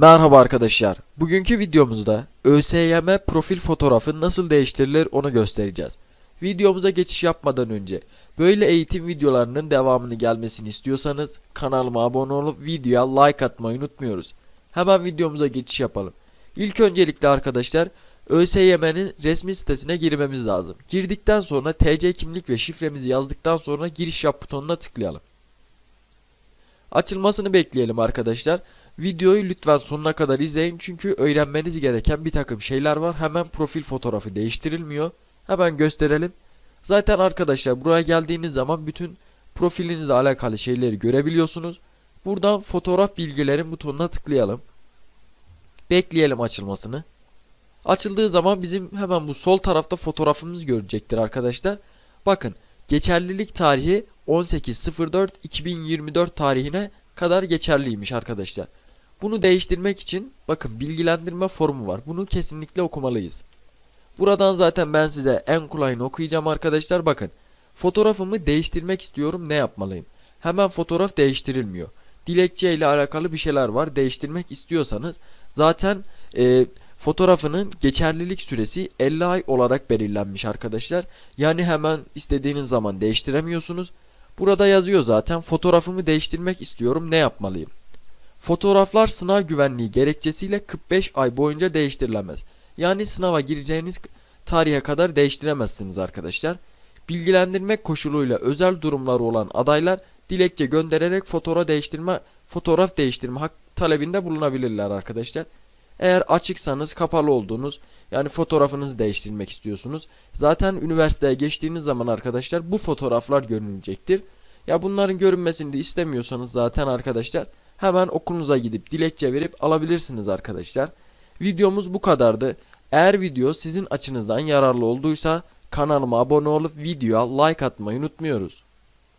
Merhaba arkadaşlar. Bugünkü videomuzda ÖSYM profil fotoğrafı nasıl değiştirilir onu göstereceğiz. Videomuza geçiş yapmadan önce böyle eğitim videolarının devamını gelmesini istiyorsanız kanalıma abone olup videoya like atmayı unutmuyoruz. Hemen videomuza geçiş yapalım. İlk öncelikle arkadaşlar ÖSYM'nin resmi sitesine girmemiz lazım. Girdikten sonra TC kimlik ve şifremizi yazdıktan sonra giriş yap butonuna tıklayalım. Açılmasını bekleyelim arkadaşlar. Videoyu lütfen sonuna kadar izleyin çünkü öğrenmeniz gereken bir takım şeyler var. Hemen profil fotoğrafı değiştirilmiyor. Hemen gösterelim. Zaten arkadaşlar buraya geldiğiniz zaman bütün profilinizle alakalı şeyleri görebiliyorsunuz. Buradan fotoğraf bilgilerin butonuna tıklayalım. Bekleyelim açılmasını. Açıldığı zaman bizim hemen bu sol tarafta fotoğrafımız görecektir arkadaşlar. Bakın geçerlilik tarihi 18.04.2024 tarihine kadar geçerliymiş arkadaşlar. Bunu değiştirmek için bakın bilgilendirme formu var. Bunu kesinlikle okumalıyız. Buradan zaten ben size en kolayını okuyacağım arkadaşlar. Bakın fotoğrafımı değiştirmek istiyorum ne yapmalıyım? Hemen fotoğraf değiştirilmiyor. Dilekçe ile alakalı bir şeyler var. Değiştirmek istiyorsanız zaten e, fotoğrafının geçerlilik süresi 50 ay olarak belirlenmiş arkadaşlar. Yani hemen istediğiniz zaman değiştiremiyorsunuz. Burada yazıyor zaten fotoğrafımı değiştirmek istiyorum ne yapmalıyım? Fotoğraflar sınav güvenliği gerekçesiyle 45 ay boyunca değiştirilemez. Yani sınava gireceğiniz tarihe kadar değiştiremezsiniz arkadaşlar. Bilgilendirmek koşuluyla özel durumları olan adaylar dilekçe göndererek fotoğraf değiştirme fotoğraf değiştirme hak talebinde bulunabilirler arkadaşlar. Eğer açıksanız kapalı olduğunuz yani fotoğrafınızı değiştirmek istiyorsunuz. Zaten üniversiteye geçtiğiniz zaman arkadaşlar bu fotoğraflar görünecektir. Ya bunların görünmesini de istemiyorsanız zaten arkadaşlar hemen okulunuza gidip dilekçe verip alabilirsiniz arkadaşlar. Videomuz bu kadardı. Eğer video sizin açınızdan yararlı olduysa kanalıma abone olup videoya like atmayı unutmuyoruz.